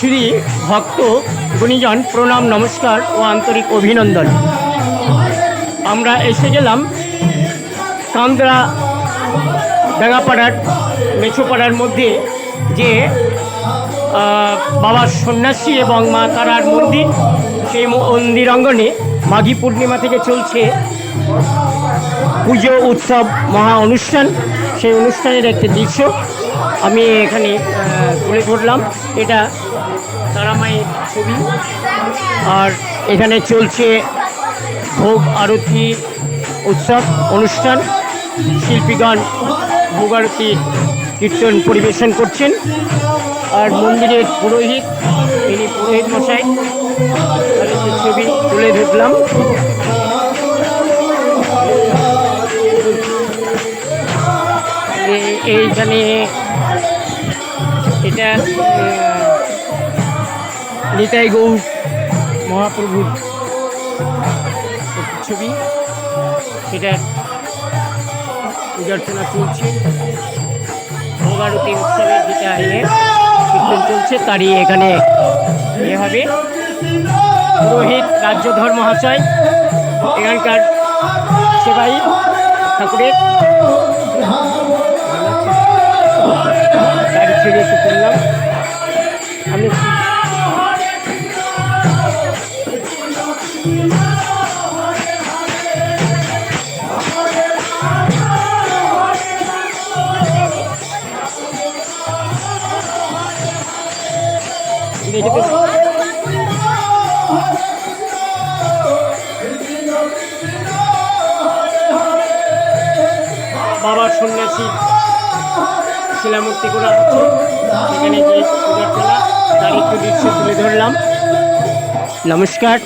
শ্রী ভক্ত গুণীজন প্রণাম নমস্কার ও আন্তরিক অভিনন্দন। আমরা এসে গেলাম কান্দ্রা ডাঙ্গাপাড়ার মেছোপাড়ার মধ্যে যে আহ, বাবা সন্ন্যাসী এবং মা তারার মন্দির সেই মন্দির অঙ্গনে মাঘী পূর্ণিমা থেকে চলছে পুজো উৎসব মহা অনুষ্ঠান। সেই অনুষ্ঠানের একটি দৃশ্য আমি এখানে তুলে ধরলাম। এটা তারামায়ের ছবি। আর এখানে চলছে ভোগ আরতি উৎসব, অনুষ্ঠান। শিল্পীগণ ভোগ আরতি কীর্তন পরিবেশন করছেন। আর মন্দিরের পুরোহিত, তিনি পুরোহিত মশাই। ছবি তুলে ধরলাম। এইখানে এটা নিতাই গৌর মহাপ্রভুর ছবি। সেটা পূজা অর্চনা চলছে। ভোগারতি উৎসবের যেটা ইয়ে কীর্তন চলছে, তারই এখানে ইয়ে হবে। পুরোহিত রাজ্যধর মহাশয় এখানকার সেবাই ঠাকুরের। ছেড়ে আমি বাবা সন্ন্যাসী শিলামূর্তি করা হচ্ছে সেখানে যে পূজার্চনা তার একটু দৃশ্য তুলে ধরলাম। নমস্কার।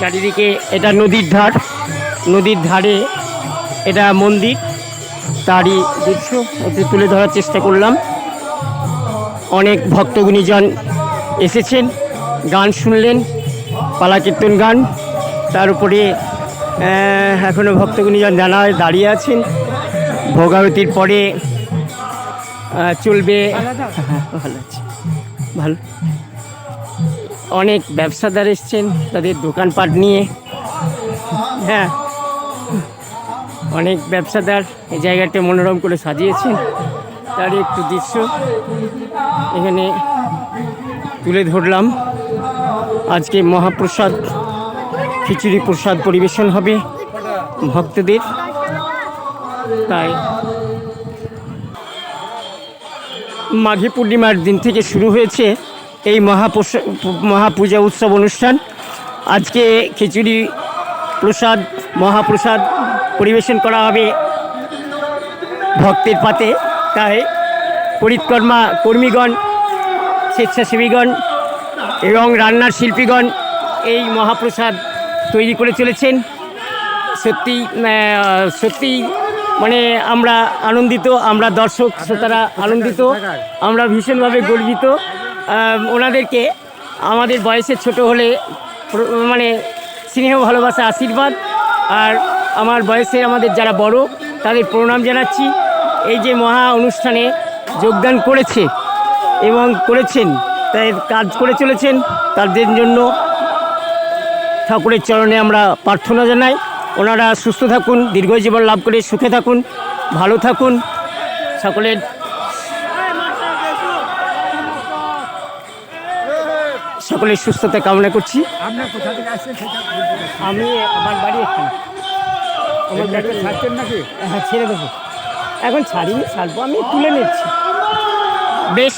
চারিদিকে এটা নদীর ধার নদীর ধারে এটা মন্দির। তারই দৃশ্য একটু তুলে ধরার চেষ্টা করলাম। অনেক ভক্তগুণীজন এসেছেন গান শুনলেন পালা কীর্তন গান। তার উপরে আহ, এখনও ভক্তগুণীজন জানায় দাঁড়িয়ে আছেন। ভোগারতির পরে চলবে। ভালো আছে। ভালো। অনেক ব্যবসাদার এসছেন তাদের দোকানপাট নিয়ে। হ্যাঁ। অনেক ব্যবসাদার এই জায়গাটা মনোরম করে সাজিয়েছেন। তারই একটু দৃশ্য এখানে তুলে ধরলাম। আজকে মহাপ্রসাদ, খিচুড়ি প্রসাদ পরিবেশন হবে ভক্তদের। তাই মাঘী পূর্ণিমার দিন থেকে শুরু হয়েছে। এই মহাপ্রসা মহাপূজা উৎসব অনুষ্ঠান। আজকে খিচুড়ি প্রসাদ মহাপ্রসাদ পরিবেশন করা হবে ভক্তের পাতে। তাই পরিক্রমা কর্মীগণ স্বেচ্ছাসেবীগণ এবং রান্নার শিল্পীগণ এই মহাপ্রসাদ তৈরি করে চলেছেন। সত্যি সত্যি মানে আমরা আনন্দিত আমরা দর্শক শ্রোতারা আনন্দিত আমরা ভীষণভাবে গর্বিত। ওনাদেরকে আমাদের বয়সে ছোট হলে মানে স্নেহ, ভালোবাসা, আশীর্বাদ, আর আমার বয়সে আমাদের যারা বড়, তাদের প্রণাম জানাচ্ছি। এই যে মহা অনুষ্ঠানে যোগদান করেছে এবং করেছেন, তাই কাজ করে চলেছেন, তাদের জন্য ঠাকুরের চরণে আমরা প্রার্থনা জানাই। ওনারা সুস্থ থাকুন দীর্ঘ জীবন লাভ করে সুখে থাকুন, ভালো থাকুন। সকলের সকলের সুস্থতা কামনা করছি। আমি আমার বাড়ি এখানে। আমার বাড়ি ছাড়ছেন নাকি? হ্যাঁ ছেড়ে দেবো। এখন ছাড়িনি ছাড়বো আমি তুলে নিচ্ছি। বেশ।